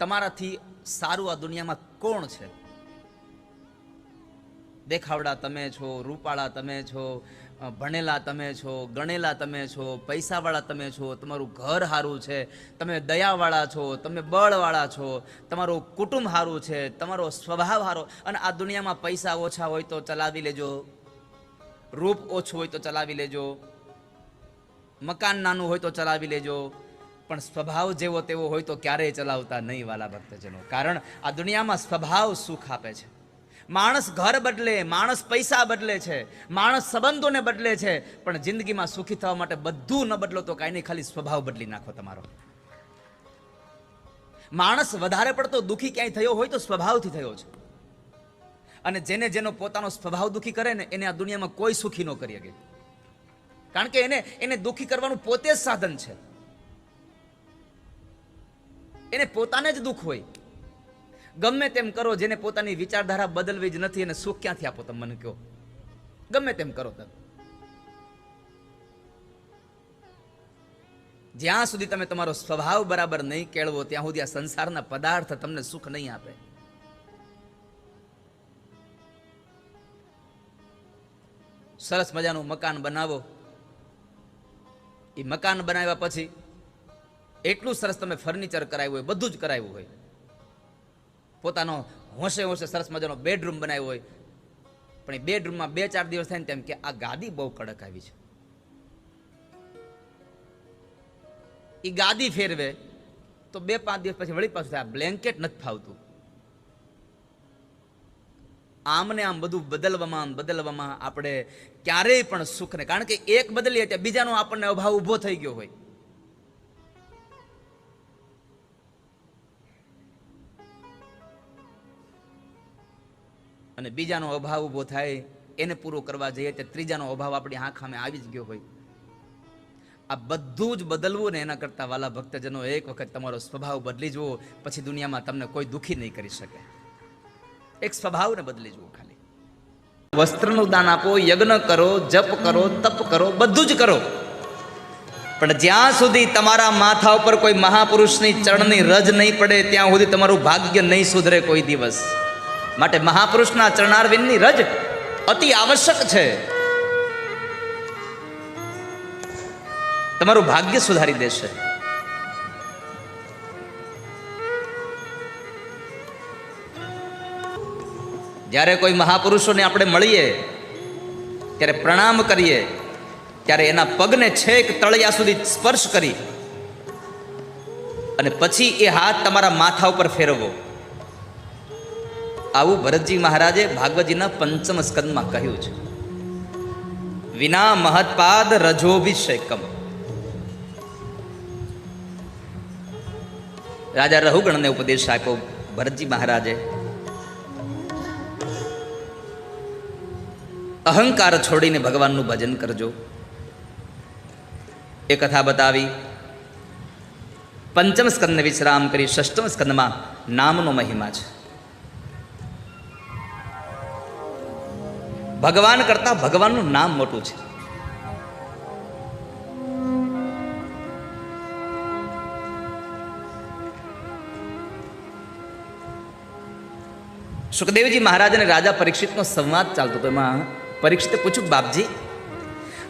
તમારાથી સારું આ દુનિયામાં કોણ છે? દેખાવડા તમે છો, રૂપાળા તમે છો ભણેલા તમે છો, ગણેલા તમે છો, પૈસાવાળા તમે છો, તમારું ઘર સારું છે, તમે દયાવાળા છો, તમે બળવાળા છો, તમારું કુટુંબ સારું છે, તમારો સ્વભાવ સારો, અને આ દુનિયામાં પૈસા ઓછા હોય તો ચલાવી લેજો, રૂપ ઓછું હોય તો ચલાવી લેજો, મકાન નાનું હોય તો ચલાવી લેજો પણ સ્વભાવ જેવો તેવો હોય તો ક્યારેય ચલાવતા નહીં વાલા ભક્તજનો. કારણ આ દુનિયામાં સ્વભાવ સુખ આપે છે. માણસ ઘર બદલે, માણસ પૈસા બદલે છે, માણસ સંબંધોને બદલે છે, પણ જિંદગીમાં સુખી થવા માટે બધું ન બદલો તો કાંઈ નહીં, ખાલી સ્વભાવ બદલી નાખો તમારો. માણસ વધારે પડતો દુઃખી ક્યાંય થયો હોય તો સ્વભાવથી થયો છે. અને જેને જેનો પોતાનો સ્વભાવ દુઃખી કરે ને, એને આ દુનિયામાં કોઈ સુખી ન કરી શકે. કારણ કે એને એને દુખી કરવાનું પોતે જ સાધન છે. એને પોતાને જ દુઃખ હોય. ગમે તેમ કરો જેને પોતાની વિચારધારા બદલવી જ નથી અને સુખ ક્યાંથી આપો તમે મને કહો. ગમે તેમ કરો તમે. જ્યાં સુધી તમે તમારો સ્વભાવ બરાબર નહીં કેળવો, ત્યાં સુધી આ સંસારના પદાર્થ તમને સુખ નહીં આપે. સરસ મજાનું મકાન બનાવો. એ મકાન બનાવ્યા પછી એટલું સરસ તમે ફર્નિચર કરાવ્યું હોય, બધું જ કરાવ્યું હોય. પોતાનો હોંશે હોંશે સરસ મજાનો બેડરૂમ બનાવ્યો હોય. પણ એ બેડરૂમમાં બે ચાર દિવસ થાય ને તેમ કે આ ગાદી બહુ કડક આવી છે. એ ગાદી ફેરવે તો બે પાંચ દિવસ પછી વળી પાછું થાય બ્લેન્કેટ નથી ફાવતું. આમને આમ બધું બદલવામાં બદલવામાં આપણે ક્યારેય પણ સુખને, કારણ કે એક બદલીએ ત્યાં બીજાનો આપણને અભાવ ઊભો થઈ ગયો હોય. અને બીજાનો અભાવ ઊભો થાય, એને પૂરો કરવા જઈએ તે ત્રીજાનો અભાવ આપણી આંખ સામે આવી જ ગયો હોય. આ બધું જ બદલવું ને એના કરતાં વાલા ભક્તજનો એક વખત તમારો સ્વભાવ બદલી જુઓ, પછી દુનિયામાં તમને કોઈ દુઃખી નહીં કરી શકે. એક સ્વભાવને બદલી જુઓ ખાલી. વસ્ત્રનું દાન આપો, યજ્ઞ કરો, જપ કરો, તપ કરો, બધું જ કરો. પણ જ્યાં સુધી તમારા માથા ઉપર કોઈ મહાપુરુષની ચરણની રજ નહીં પડે, ત્યાં સુધી તમારું ભાગ્ય નહીં સુધરે કોઈ દિવસ. માટે મહાપુરુષના ચરણારવિંદની રજ અતિ આવશ્યક છે. તમારું ભાગ્ય સુધારી દેશે. જ્યારે કોઈ મહાપુરુષોને આપણે મળીએ, ત્યારે પ્રણામ કરીએ, ત્યારે એના પગને છેક તળિયા સુધી સ્પર્શ કરી અને પછી એ હાથ તમારા માથા ઉપર ફેરવો આવું ભરતજી મહારાજે ભાગવતજીના પંચમ સ્કંદમાં કહ્યું છે. વિના મહત્પાદ રજોભિષેકમ. રાજા રહુગણને ઉપદેશ આપ્યો, ભરતજી મહારાજે, અહંકાર છોડીને ભગવાનનું ભજન કરજો. એ કથા બતાવી, પંચમ સ્કંદને વિશ્રામ કરી ષષ્ઠમ સ્કંદમાં નામનો મહિમા છે. ભગવાન કરતા ભગવાનનું નામ મોટું છે. સુખદેવજી મહારાજ અને રાજા પરીક્ષિતનો સંવાદ ચાલતો હતો. એમાં પરીક્ષિતે પૂછ્યું, બાપજી,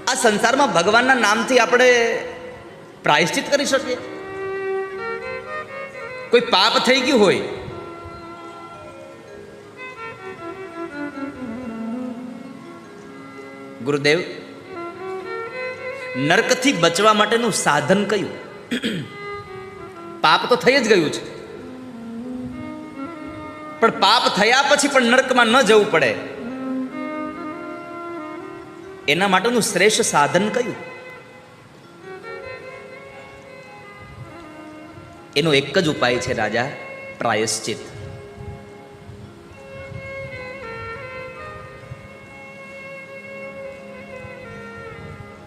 આ સંસારમાં ભગવાનના નામથી આપણે પ્રાયશ્ચિત કરી શકીએ? કોઈ પાપ થઈ ગયું હોય ગુરુદેવ, નર્કથી બચવા માટેનું સાધન કયું? પાપ તો થઈ જ ગયું છે. પણ પાપ થયા પછી પણ નર્કમાં ન જવું પડે. એના માટેનું શ્રેષ્ઠ સાધન કયું? એનો એક જ ઉપાય છે રાજા પ્રાયશ્ચિત.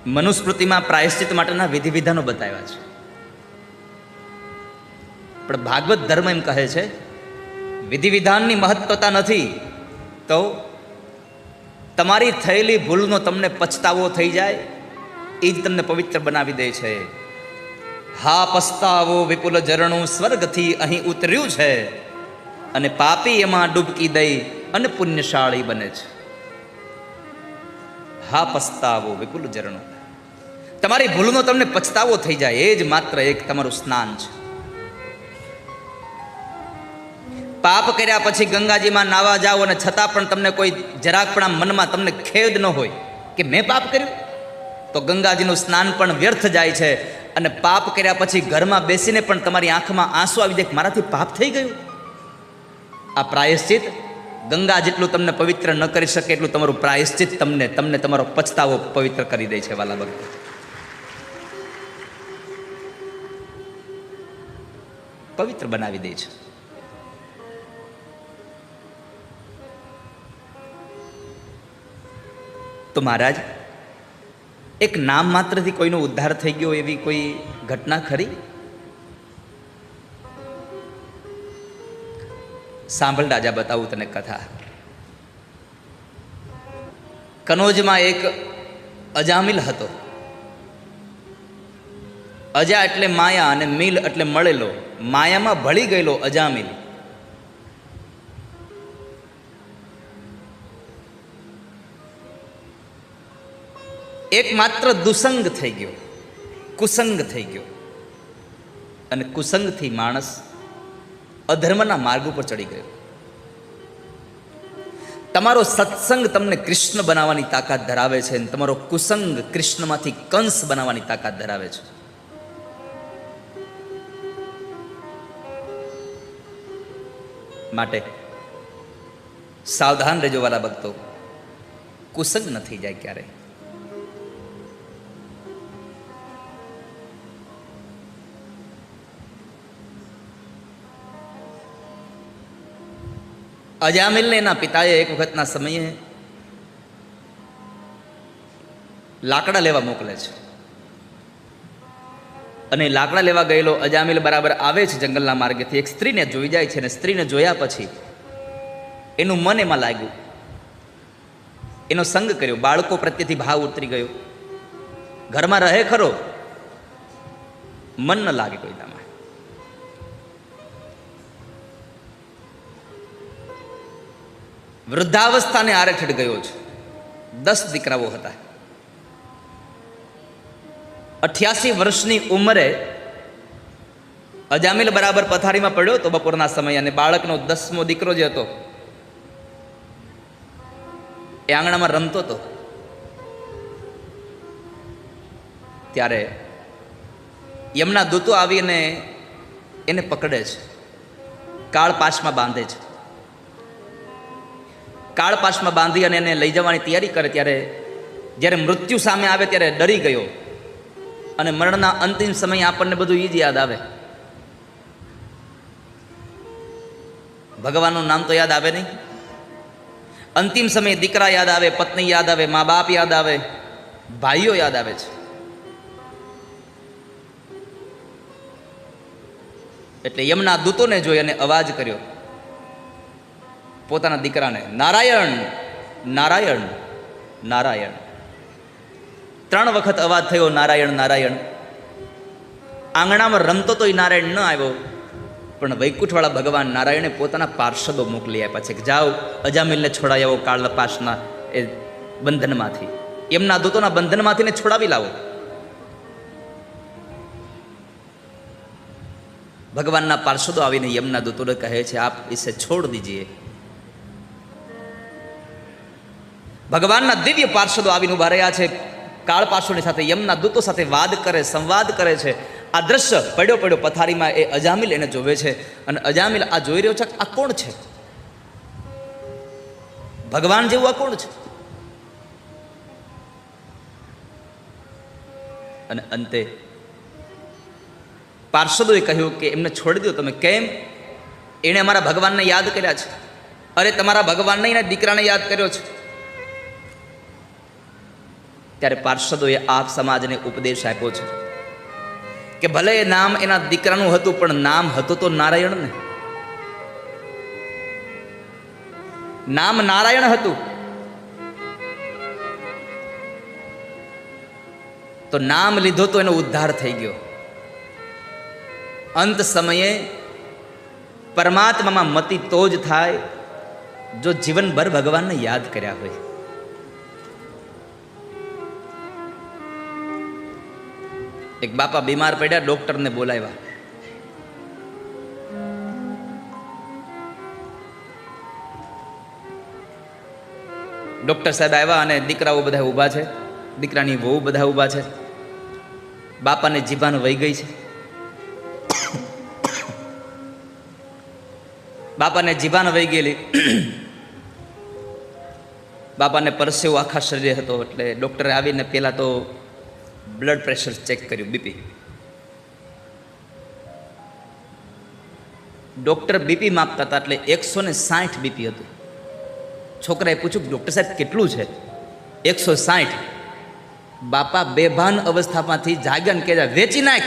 મનુસ્મૃતિમાં પ્રાયશ્ચિત માટેના વિધિ વિધાનો બતાવ્યા છે. પણ ભાગવત ધર્મ એમ કહે છે વિધિ વિધાનની મહત્વતા નથી, તો તમારી થયેલી ભૂલનો તમને પછતાવો થઈ જાય, એ જ તમને પવિત્ર બનાવી દે છે. હા, પસ્તાવો વિપુલ ઝરણું સ્વર્ગથી અહીં ઉતર્યું છે અને પાપી એમાં ડૂબકી દઈ અને પુણ્યશાળી બને છે. હા, પસ્તાવો વિપુલ ઝરણું. તમારી ભૂલનો તમને પછતાવો થઈ જાય, એ જ માત્ર એક તમારું સ્નાન છે. પાપ કર્યા પછી ગંગાજીમાં નાવા જાઓ અને છતાં પણ તમને કોઈ જરાક પણ આમ મનમાં તમને ખેદ ન હોય કે મેં પાપ કર્યું? તો ગંગાજીનું સ્નાન પણ વ્યર્થ જાય છે અને પાપ કર્યા પછી ઘરમાં બેસીને પણ તમારી આંખમાં આંસુ આવી જાય મારાથી પાપ થઈ ગયું? આ પ્રાયશ્ચિત? ગંગા જેટલું તમને પવિત્ર ન કરી શકે એટલું તમારું પ્રાયશ્ચિત તમને તમને તમારો પછતાવો પવિત્ર કરી દે છે, વાલા ભક્તો. પવિત્ર બનાવી દે છે. તો મહારાજ, એક નામ માત્રથી કોઈનો ઉદ્ધાર થઈ ગયો એવી કોઈ ઘટના ખરી? સાંભળ રાજા, બતાવું તને કથા. કનોજમાં એક અજામિલ હતો. અજા એટલે માયા અને મિલ એટલે મળેલો. માયામાં ભળી ગયેલો અજામિલ એક માત્ર દુસંગ થઈ ગયો. કુસંગ થઈ ગયો. અને કુસંગથી માણસ અધર્મના માર્ગ ઉપર ચડી ગયો. તમારો સત્સંગ તમને કૃષ્ણ બનાવવાની તાકાત ધરાવે છે અને તમારો કુસંગ કૃષ્ણમાંથી કંસ બનાવવાની તાકાત ધરાવે છે. માટે સાવધાન રહેજો વાલા ભક્તો. કુસંગ ન થઈ જાય ક્યારે અજામિલને એના પિતાએ એક વખતના સમયે લાકડા લેવા મોકલે છે. અને લાકડા લેવા ગયેલો અજામિલ બરાબર આવે છે જંગલના માર્ગેથી. એક સ્ત્રીને જોઈ જાય છે અને સ્ત્રીને જોયા પછી એનું મન એમાં લાગ્યું. એનો સંગ કર્યો. બાળકો પ્રત્યેથી ભાવ ઉતરી ગયો. ઘરમાં રહે ખરો. મન ન લાગે કોઈ દામાં. વૃદ્ધાવસ્થાને આરેઠડ ગયો છે દસ દીકરાઓ હતા. અઠ્યાસી વર્ષની ઉંમરે અજામિલ બરાબર પથારીમાં પડ્યો તો બપોરના સમયે અને બાળકનો દસમો દીકરો જે હતો, એ આંગણામાં રમતો હતો. ત્યારે યમના દૂતો આવીને એને પકડે છે. કાળપાશમાં બાંધે છે. કાળપાશમાં બાંધી અને એને લઈ જવાની તૈયારી કરે ત્યારે, જ્યારે મૃત્યુ સામે આવે ત્યારે ડરી ગયો. અને મરણના અંતિમ સમયે આપણને બધું એ જ યાદ આવે. ભગવાનનું નામ તો યાદ આવે નહીં. અંતિમ સમયે દીકરા યાદ આવે, પત્ની યાદ આવે મા બાપ યાદ આવે, ભાઈઓ યાદ આવે છે. એટલે યમના દૂતોને જોઈ અને અવાજ કર્યો. પોતાના દીકરાને, નારાયણ નારાયણ નારાયણ. ત્રણ વખત અવાજ થયો, નારાયણ નારાયણ. આંગણામાં રમતો તો નારાયણ ન આવ્યો, પણ વૈકુંઠવાળા ભગવાન નારાયણે પોતાના પાર્ષદો મોકલી આપ્યા છે કે, જાઓ, અજામિલને છોડાવી આવો કાળ પાસના એ બંધનમાંથી. એમના દૂતોના બંધનમાંથી ને છોડાવી લાવો. ભગવાનના પાર્ષદો આવીને યમના દૂતોને કહે છે, આપ ઇસે છોડ દીજીએ. ભગવાનના દિવ્ય પાર્ષદો આવીને ઊભા રહ્યા છે. કાળ પાર્ષદની સાથે, યમના દૂતો સાથે વાદ કરે, સંવાદ કરે છે. આ દ્રશ્ય પડ્યો પડ્યો પથારીમાં એ અજામિલ એને જોવે છે. અને અજામિલ આ જોઈ રહ્યો છે આ કોણ છે? ભગવાન જેવું આ કોણ છે? અને અંતે પાર્ષદોએ કહ્યું કે એમને છોડી દો તમે. કેમ? એણે અમારા ભગવાનને યાદ કર્યા છે. અરે, તમારા ભગવાનને દીકરાને યાદ કર્યો છે. ત્યારે પાર્ષદોએ આપ સમાજને ઉપદેશ આપ્યો છે કે ભલે એ નામ એના દીકરાનું હતું, પણ નામ હતું તો નારાયણ ને. નામ નારાયણ હતું. તો નામ લીધો તો એનો ઉદ્ધાર થઈ ગયો. અંત સમયે પરમાત્મામાં મતિ તો જ થાય, જો જીવનભર ભગવાનને યાદ કર્યા હોય. એક બાપા બીમાર પડ્યા, ડોક્ટરને બોલાવ્યા. ડોક્ટર સાહેબ આવ્યા અને દીકરાઓ બધા ઊભા છે. દીકરાની વહુ બધા ઊભા છે. બાપાને જીભાન વહી ગઈ છે. બાપાને જીભાન વહી ગયેલી. બાપાને પરસેવો આખા શરીરે હતો એટલે ડૉક્ટરે આવીને પહેલાં તો બ્લડ પ્રેશર ચેક કર્યું બીપી ડૉક્ટર બીપી માપતા હતા એટલે એકસો ને સાઠ બીપી હતું. છોકરાએ પૂછ્યું ડૉક્ટર સાહેબ કેટલું છે? એકસો સાઠ. બાપા બેભાન અવસ્થામાંથી જાગ્યા ને કે વેચી નાખ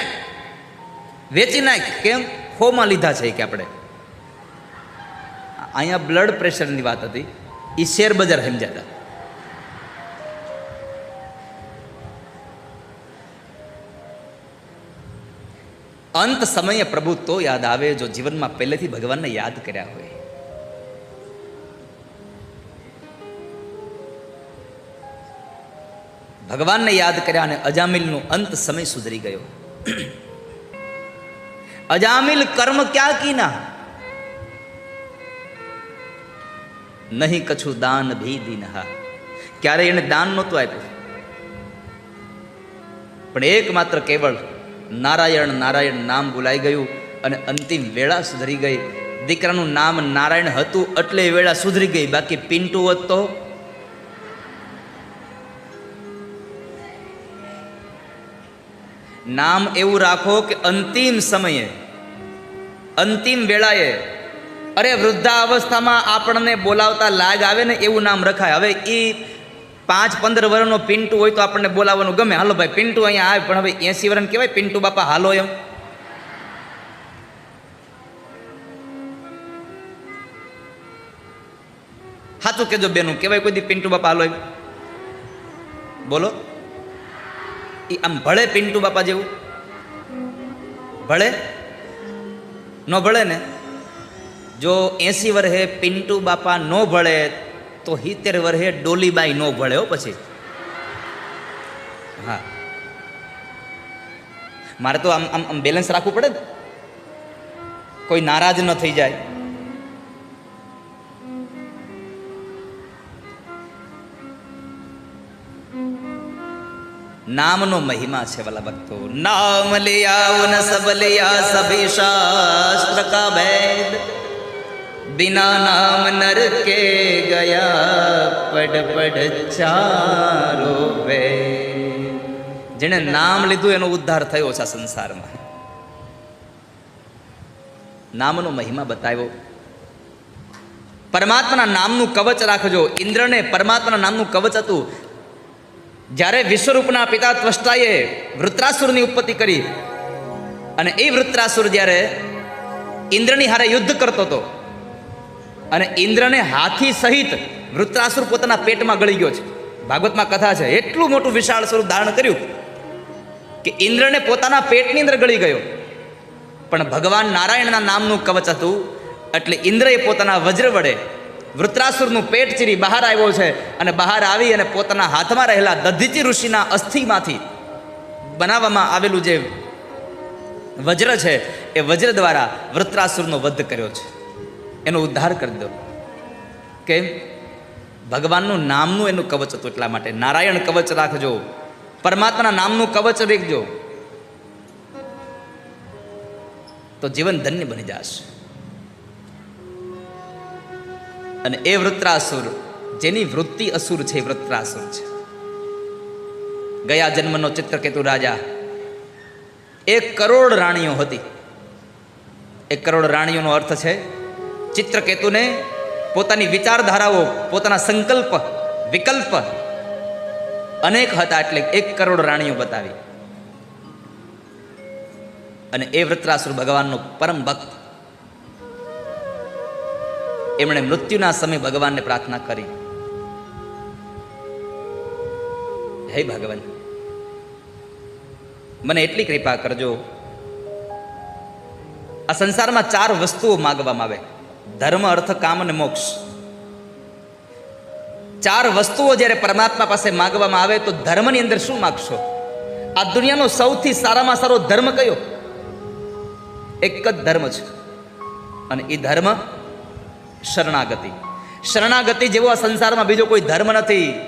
વેચી નાખ. કેમ? ખોમાં લીધા છે કે આપણે. અહીંયા બ્લડ પ્રેશરની વાત હતી. એ શેર બજાર સમજાતા. અંત સમયે પ્રભુ તો યાદ આવે જો જીવનમાં પહેલેથી ભગવાનને યાદ કર્યા હોય. ભગવાનને યાદ કર્યા અને અજામિલનો અંત સમય સુધરી ગયો. અજામિલ કર્મ ક્યાં કીના? નહીં કછું દાન ભી દીનહા. ક્યારે એને દાન નહોતું આપ્યું. પણ એકમાત્ર કેવળ નારાયણ નારાયણ નામ બોલાઈ ગયું અને અંતિમ વેળા સુધરી ગઈ. દીકરાનું નામ નારાયણ હતું એટલે વેળા સુધરી ગઈ. બાકી પિન્ટુ હોત. તો નામ એવું રાખો કે અંતિમ સમયે, અંતિમ વેળાએ, અરે વૃદ્ધા અવસ્થામાં આપણને બોલાવતા લાગ આવે ને એવું નામ રખાય. હવે એ પાંચ પંદર વર્ષનો પિન્ટુ હોય તો આપણને બોલાવવાનું ગમે. હાલો ભાઈ, પિન્ટુ અહીંયા આવે, પણ હવે એસી વર્ષ કહેવાય, પિન્ટુ બાપા હાલો એમ. સાચું કેજો બેનું, કહેવાય કોઈ દી પિન્ટુ બાપા હાલો એમ. બોલો. એ આમ ભળે પિન્ટુ બાપા જેવું? ભળે? ન ભળે ને? જો એસી વર્ષે પિન્ટુ બાપા ન ભળે તો હિતેર વર્ષે ડોલીબાઈ નો ભળે હો પછી. હા. મારે તો આમ આમ બેલેન્સ રાખવું પડે ને? કોઈ નારાજ ન થઈ જાય. નામનો મહિમા છે વાલા ભક્તો. નામ લિયા ઉન સબ લિયા સભી શાસ્ત્ર કા ભેદ. બિના નામ નર કે ગયા पढ़ પડ ચારો વેદ જેણે નામ લીધું એનો ઉદ્ધાર થયો છે સંસારમાં નામનો મહિમા બતાવ્યો પરમાત્માના નામનું કવચ રાખજો ઇન્દ્રને પરમાત્માના નામનું કવચ હતું જ્યારે વિશ્વરૂપના પિતા ત્વષ્ટાએ વૃત્રાસુરની ઉત્પત્તિ કરી અને એ વૃત્રાસુર જ્યારે ઇન્દ્રની હારે યુદ્ધ કરતો હતો અને ઇન્દ્રને હાથી સહિત વૃત્રાસુર પોતાના પેટમાં ગળી ગયો છે. ભાગવતમાં કથા છે, એટલું મોટું વિશાળ સ્વરૂપ ધારણ કર્યું કે ઇન્દ્રને પોતાના પેટની અંદર ગળી ગયો. પણ ભગવાન નારાયણના નામનું કવચ હતું, એટલે ઇન્દ્રએ પોતાના વજ્ર વડે વૃત્રાસુરનું પેટ ચીરી બહાર આવ્યો છે અને બહાર આવી અને પોતાના હાથમાં રહેલા દધીચી ઋષિના અસ્થિમાંથી બનાવવામાં આવેલું જે વજ્ર છે, એ વજ્ર દ્વારા વૃત્રાસુરનો વધ કર્યો છે. એનો ઉદ્ધાર કરી દો. કેમ? ભગવાનનું નામનું એનું કવચ હતું એટલા માટે. નારાયણ કવચ રાખજો. પરમાત્માના નામનું કવચ રેખજો. તો જીવન ધન્ય બની જશે. અને એ વૃત્રાસુર, જેની વૃત્તિ અસુર છે વૃત્રાસુર છે. ગયા જન્મનો ચિત્રકેતુ રાજા. એક કરોડ રાણીઓ હતી. એક કરોડ રાણીઓનો અર્થ છે ચિત્રકેતુને પોતાની વિચારધારાઓ, પોતાના સંકલ્પ, વિકલ્પ અનેક હતા એટલે એક કરોડ રાણીઓ બતાવી. અને એ વૃત્રાસુર ભગવાનનો પરમ ભક્ત. એમણે મૃત્યુના સમય ભગવાનને પ્રાર્થના કરી. હે ભગવાન, મને એટલી કૃપા કરજો. આ સંસારમાં ચાર વસ્તુઓ માગવામાં આવે. ધર્મ, અર્થ, કામ અને મોક્ષ. ચાર વસ્તુઓ જ્યારે પરમાત્મા પાસે માગવામાં આવે તો ધર્મની અંદર શું માગશો? આ દુનિયાનો સૌથી સારામાં સારો ધર્મ કયો? એક જ ધર્મ છે. અને એ ધર્મ શરણાગતિ. શરણાગતિ જેવો આ સંસારમાં બીજો કોઈ ધર્મ નથી.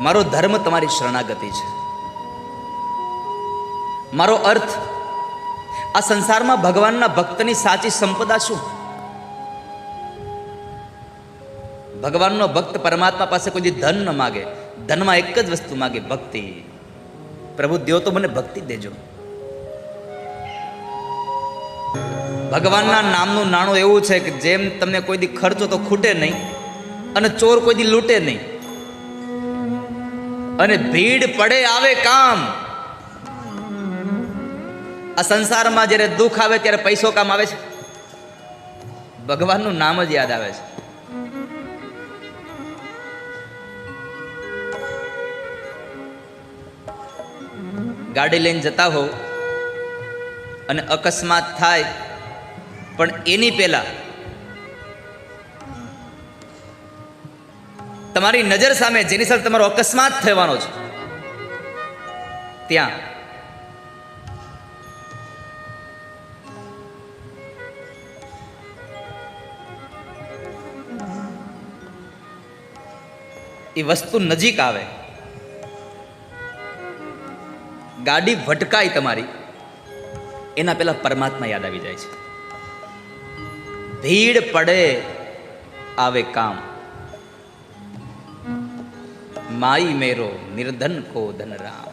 મારો ધર્મ તમારી શરણાગતિ છે. મારો અર્થ આ સંસારમાં ભગવાનના ભક્તની સાચી સંપદા શું? ભગવાનનો ભક્ત પરમાત્મા પાસે કોઈ ધન ન માગે. ધનમાં એક જ વસ્તુ માગે, ભક્તિ. પ્રભુ દેવ તો મને ભક્તિ દેજો. ભગવાનના નામનું નાણું એવું છે કે જેમ તમને કોઈ દી ખર્ચો તો ખૂટે નહીં અને ચોર કોઈ દી લૂંટે નહીં. અને ભીડ પડે આવે કામ. આ સંસારમાં જ્યારે દુઃખ આવે ત્યારે પૈસો કામ આવે છે. ભગવાનનું નામ જ યાદ આવે છે. ગાડી લઈને જતા હોવ અને અકસ્માત થાય, પણ એની પહેલા તમારી નજર સામે જેની સાથે તમારો અકસ્માત થવાનો છે, ત્યાં એ વસ્તુ નજીક આવે. ગાડી ભટકાય તમારી, એના પહેલા પરમાત્મા યાદ આવી જાય છે. ભીડ પડે આવે કામ. માઈ મેરો નિર્ધન કો ધનરામ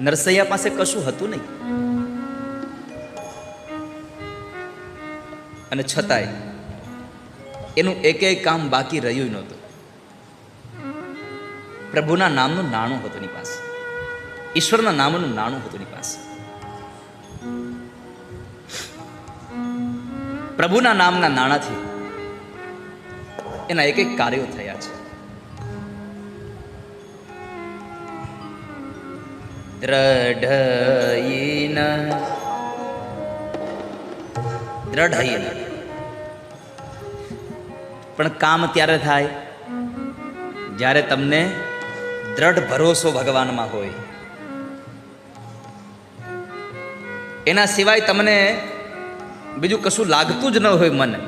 નરસૈયા પાસે કશું હતું નહીં. અને છતાંય એનું એક એક કામ બાકી રહ્યું નહોતું. પ્રભુના નામનું નાણું હતું એની પાસે. ઈશ્વરના નામનું નાણું હતું એની પાસે. પ્રભુના નામના નાણાંથી એના એક એક કાર્યો થયા છે. દ્રઢઈન દ્રઢઈન પણ કામ ત્યારે થાય. જ્યારે તમને દ્રઢ ભરોસો ભગવાનમાં હોય. એના સિવાય તમને બીજું કશું લાગતું જ ન હોય મને.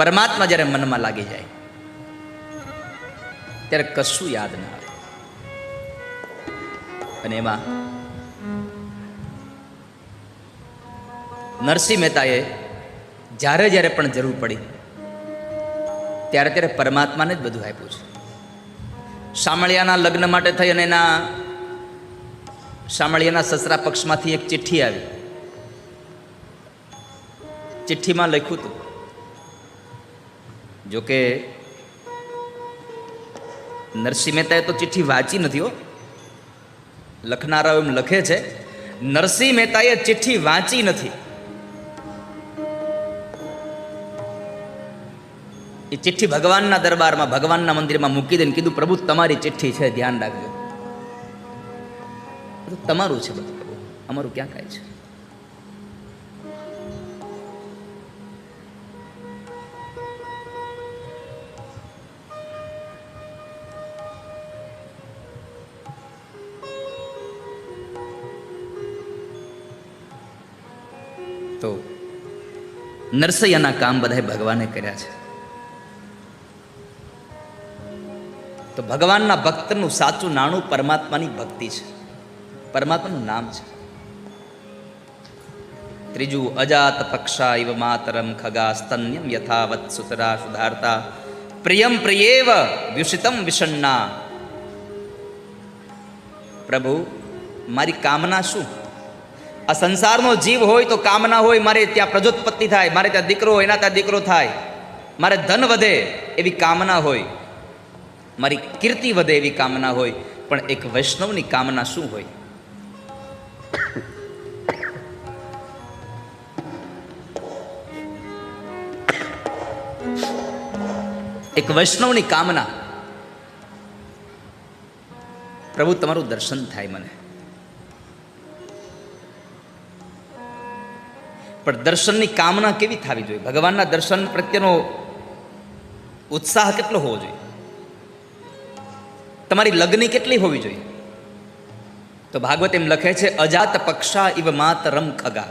પરમાત્મા જ્યારે મનમાં લાગી જાય, ત્યારે કશું યાદ ના આવે. અને એમાં નરસિંહ મહેતાએ જ્યારે જ્યારે પણ જરૂર પડી, ત્યારે ત્યારે પરમાત્માને જ બધું આપ્યું છે. શામળિયાના લગ્ન માટે થઈ અને એના શામળિયાના સસરા પક્ષમાંથી એક ચિઠ્ઠી આવી. ચિઠ્ઠીમાં લખ્યું હતું જોકે નરસિંહ મહેતાએ તો ચિઠ્ઠી વાંચી નથી હો. લખનારાઓ એમ લખે છે, નરસિંહ મહેતાએ ચિઠ્ઠી વાંચી નથી. એ ચિઠ્ઠી ભગવાનના દરબારમાં, ભગવાનના મંદિરમાં મૂકી દઈને કીધું, પ્રભુ, તમારી ચિઠ્ઠી છે, ધ્યાન રાખજો. તમારું છે બધું અમારું ક્યાં કાંઈ છે? નરસૈયાના કામ બધાએ ભગવાને કર્યા છે. તો ભગવાનના ભક્તનું સાચું નાણું પરમાત્માની ભક્તિ છે. પરમાત્માનું નામ છે. ત્રીજું, અજાત પક્ષા ઇવ માતરમ ખગા સ્તન્યમ યથાવત સુતરા સુધારતા. પ્રિયમ પ્રિયેવ વ્યુષિતમ વિષન્ના. પ્રભુ, મારી કામના શું? આ સંસારનો જીવ હોય તો કામના હોય, મારે ત્યાં પ્રજોત્પત્તિ થાય, મારે ત્યાં દીકરો હોય, એના ત્યાં દીકરો થાય. મારે ધન વધે એવી કામના હોય, મારી કીર્તિ વધે એવી કામના હોય, પણ એક વૈષ્ણવની કામના શું હોય? એક વૈષ્ણવની કામના. પ્રભુ, તમારું દર્શન થાય મને. પણ દર્શનની કામના કેવી થવી જોઈએ? ભગવાનના દર્શન પ્રત્યેનો ઉત્સાહ કેટલો હોવો જોઈએ? તમારી લગ્ની કેટલી હોવી જોઈએ? તો ભાગવત એમ લખે છે, અજાત પક્ષા ઇવ માતરમ ખગા.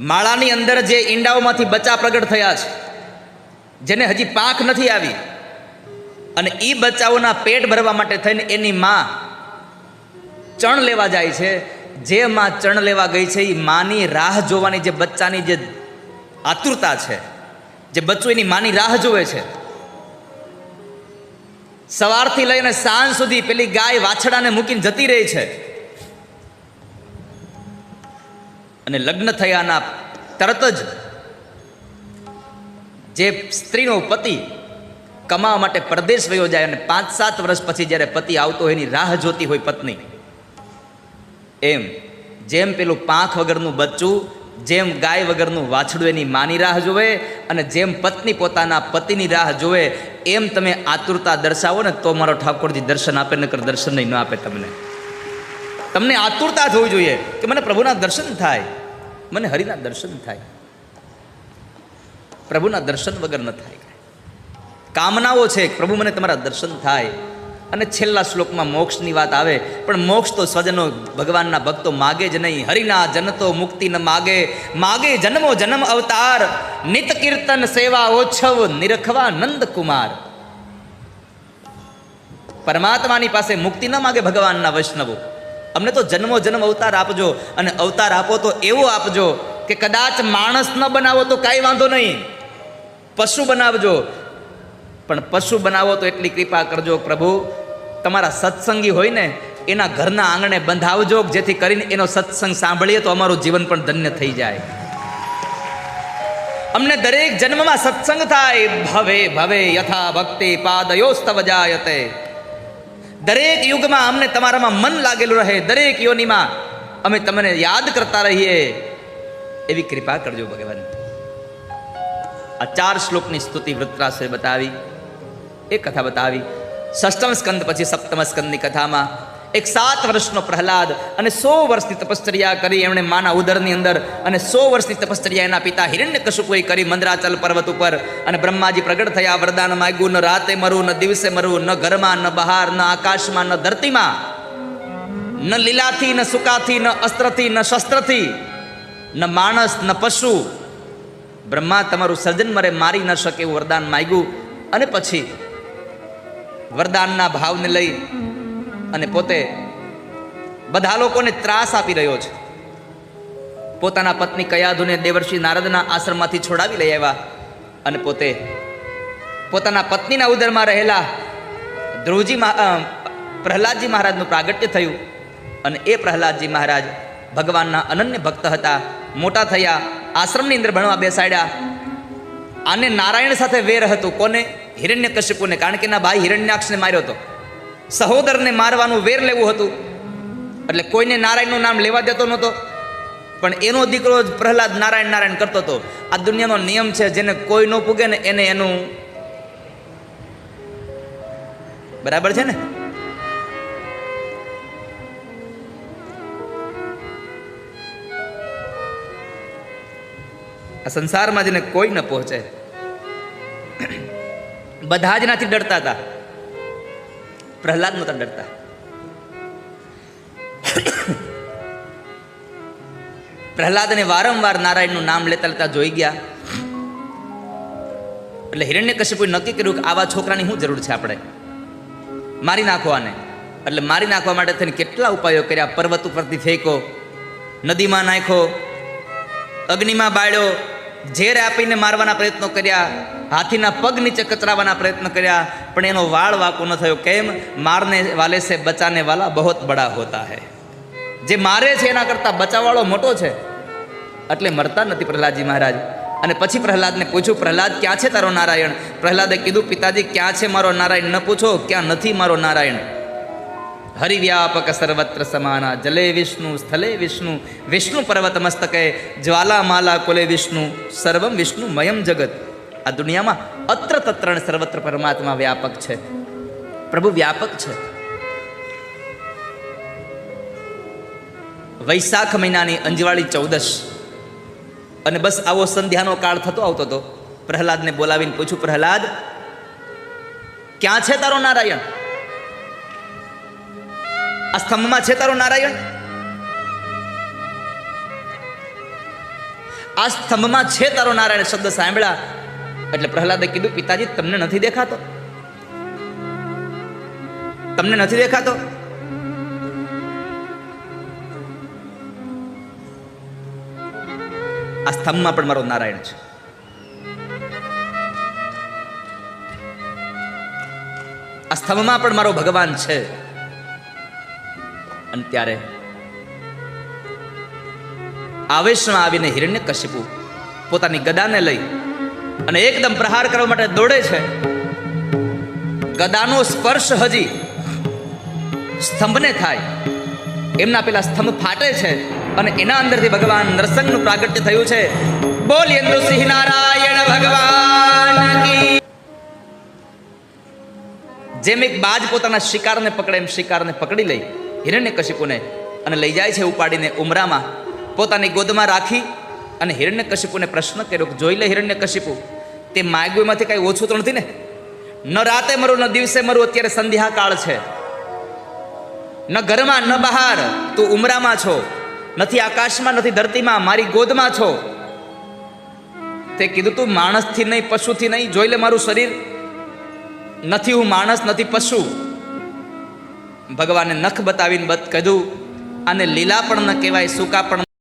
માળાની અંદર જે ઈંડાઓમાંથી બચ્ચા પ્રગટ થયા છે, જેને હજી પાંખ નથી આવી, અને એ બચ્ચાઓના પેટ ભરવા માટે થઈને એની માં ચણ લેવા જાય છે જે માં ચણ લેવા ગઈ છે એ માની રાહ જોવાની જે બચ્ચાની જે આતુરતા છે, જે બચ્ચું એની માની રાહ જોવે છે. સવારથી લઈને સાંજ સુધી પેલી ગાય વાછડાને મૂકીને જતી રહી છે. અને લગ્ન થયાના તરત જ જે સ્ત્રીનો પતિ કમાવા માટે પરદેશ વયો જાય અને પાંચ સાત વર્ષ પછી જ્યારે પતિ આવતો હોય એની રાહ જોતી હોય પત્ની. એમ. જેમ પેલું પાંખ વગરનું બચ્ચું, જેમ ગાય વગરનું વાછડું એની માની રાહ જોવે અને જેમ પત્ની પોતાના પતિની રાહ જોવે એમ તમે આતુરતા દર્શાવો ને તો મારો ઠાકોરજી દર્શન આપે, નકર દર્શન નહીં ન આપે તમને. તમને આતુરતા થવી જોઈએ કે મને પ્રભુના દર્શન થાય. મને હરિના દર્શન થાય. પ્રભુના દર્શન વગર ન થાય. કામનાઓ છે પ્રભુ મને તમારા દર્શન થાય. અને છેલ્લા શ્લોકમાં મોક્ષની વાત આવે, પણ મોક્ષ તો સ્વજનો ભગવાનના ભક્તો માગે જ નહીં. હરિના જનતો મુક્તિ ન માગે. માગે જન્મો જન્મ અવતાર. નિત કીર્તન સેવા ઓછવ નિરખવા નંદકુમાર પરમાત્માની પાસે મુક્તિ ન માગે ભગવાનના વૈષ્ણવો. અમને તો જન્મો જન્મ અવતાર આપજો અને અવતાર આપો તો એવો આપજો કે કદાચ માણસ ન બનાવો તો કાંઈ વાંધો નહીં. પશુ બનાવજો. પણ પશુ બનાવો તો એટલી કૃપા કરજો પ્રભુ. તમારા સત્સંગી હોય ને, એના ઘરના આંગણે બંધાવજો, જેથી કરીને એનો સત્સંગ સાંભળીએ તો અમારું જીવન પણ ધન્ય થઈ જાય. અમને દરેક જન્મમાં સત્સંગ થાય. ભવે ભવે, યથા ભક્તિ પાદયોસ્તવ જાયતે. દરેક યુગમાં અમને તમારામાં મન લાગેલું રહે. દરેક યોનિમાં અમે તમને યાદ કરતા રહીએ. એવી કૃપા કરજો ભગવાન. આ ચાર શ્લોકની સ્તુતિ વૃત્રાસે બતાવી. એ કથા બતાવી. ષષ્ટમ સ્કંદ પછી સપ્તમ સ્કંદની કથામાં એક સાત વર્ષનો પ્રહલાદ અને સો વર્ષની તપશ્ચર્યા કરી એમણે માના ઉદરની અંદર અને સો વર્ષની તપશ્ચર્યા એના પિતા હિરણ્ય કશુપોએ કરી મંદરાચલ પર્વત ઉપર. અને બ્રહ્માજી પ્રગટ થયા, વરદાન માગ્યું, ન રાતે મરું, ન દિવસે મરું, ન ઘરમાં, ન બહાર, ન આકાશમાં, ન ધરતીમાં, ન લીલાથી, ન સુકાથી, ન અસ્ત્રથી, ન શસ્ત્રથી, ન માણસ, ન પશુ, બ્રહ્મા તમારું સર્જન મરે, મારી ન શકે એવું વરદાન માગ્યું. અને પછી વરદાનના ભાવને લઈ અને પોતે બધા લોકોને ત્રાસ આપી રહ્યો છે. પોતાના પત્ની કયાધુને દેવર્ષિ નારદના આશ્રમમાંથી છોડાવી લઈ આવ્યા અને પોતે પોતાના પત્નીના ઉદરમાં રહેલા ધ્રુવજી પ્રહલાદજી મહારાજનું પ્રાગટ્ય થયું અને એ પ્રહલાદજી મહારાજ ભગવાનના અનન્ય ભક્ત હતા, મોટા થયા, આશ્રમની અંદર ભણવા બેસાડ્યા આને નારાયણ સાથે વેર હતું. કોને? હિરણ્ય કશ્યપુને કારણ કે એના ભાઈ હિરણ્યાક્ષને માર્યો હતો. સહોદરને મારવાનું વેર લેવું હતું. એટલે કોઈને નારાયણનું નામ લેવા દેતો નહોતો. પણ એનો દીકરો જ પ્રહલાદ નારાયણ નારાયણ કરતો હતો. આ દુનિયાનો નિયમ છે, જેને કોઈ ન પૂગે ને એને એનું બરાબર છે ને? આ સંસારમાં જેને કોઈ ન પહોંચે. બધા જ નાથી ડરતા હતા. પ્રહલાદ નહોતા ડરતા. પ્રહલાદને વારંવાર નારાયણનું નામ લેતા લેતા જોઈ ગયા. એટલે હિરણ્ય કશ્યપુએ નક્કી કર્યું કે આવા છોકરાની શું જરૂર છે આપણે? મારી નાખો આને. એટલે મારી નાખવા માટે થઈને કેટલા ઉપાયો કર્યા, પર્વત ઉપરથી ફેંકો, નદીમાં નાખો અગ્નિમાં બાળ્યો, ઝેર આપીને મારવાના પ્રયત્નો કર્યા, હાથીના પગ નીચે કચરાવાના પ્રયત્ન કર્યા, પણ એનો વાળ વાકો ન થયો. કેમ? મારને વાલે સે, બચાને વાલા બહોત બડા હોતા હે. જે મારે છે એના કરતાં બચાવવાળો મોટો છે. એટલે મરતા નથી પ્રહલાદજી મહારાજ. અને પછી પ્રહલાદને પૂછ્યું, પ્રહલાદ, ક્યાં છે તારો નારાયણ? પ્રહલાદે કીધું, પિતાજી, ક્યાં છે મારો નારાયણ? ન પૂછો, ક્યાં નથી મારો નારાયણ? હરિવ્યાપક સર્વત્ર સમાના. જલે વિષ્ણુ, સ્થલે વિષ્ણુ વિષ્ણુ પર્વત મસ્તકે જ્વાલામાલા કુલે વિષ્ણુ, સર્વમ વિષ્ણુ મયમ જગત. આ દુનિયામાં અત્ર તત્ર સર્વત્ર પરમાત્મા વ્યાપક છે. પ્રભુ વ્યાપક છે. વૈશાખ મહિનાની અંજવાળી ચૌદશ. અને બસ આવો સંધ્યાનો કાળ થતો આવતો હતો. પ્રહલાદને બોલાવીને પૂછ્યું, પ્રહલાદ, ક્યાં છે તારો નારાયણ? આ સ્તંભમાં છે તારો નારાયણ? આ સ્તંભમાં છે તારો નારાયણ શબ્દ સાંભળ્યા એટલે પ્રહલાદે કીધું, પિતાજી, તમને નથી દેખાતો? તમને નથી દેખાતો? આ સ્તંભમાં પણ મારો નારાયણ છે. આ સ્તંભમાં પણ મારો ભગવાન છે. અને ત્યારે આવેશમાં આવીને હિરણ્ય કશિપુ પોતાની ગદાને લઈ અને એકદમ પ્રહાર કરવા માટે દોડે છે. ગદાનો સ્પર્શ હજી સ્તંભને થાય. એમના પેલા સ્તંભ ફાટે છે અને એના અંદરથી ભગવાન નરસંગનું પ્રાગટ્ય થયું છે. બોલ ઇન્દ્રસિંહ નારાયણ ભગવાન જેમ એક બાજ પોતાના શિકારને પકડે એમ શિકારને પકડી લઈ હિરણ્ય કશિપુને અને લઈ જાય છે ઉપાડીને ઉમરામાં. પોતાની ગોદમાં રાખી અને હિરણ્ય કશિપુને પ્રશ્ન કર્યો કે, જોઈ લે હિરણ્ય કશિપુ તે માગ્યું કાંઈ ઓછું તો નથી ને? ન રાતે મરું, ન દિવસે મરું, અત્યારે સંધ્યા કાળ છે. ન ઘરમાં, ન બહાર, તું ઉમરામાં છો. નથી આકાશમાં, નથી ધરતીમાં, મારી ગોદમાં છો. તે કીધું, તું માણસથી નહીં, પશુથી નહીં, જોઈ લે મારું શરીર. નથી હું માણસ, નથી પશુ. ભગવાને નખ બતાવીને બત કીધું આને લીલા પણ ન કહેવાય સૂકા પણ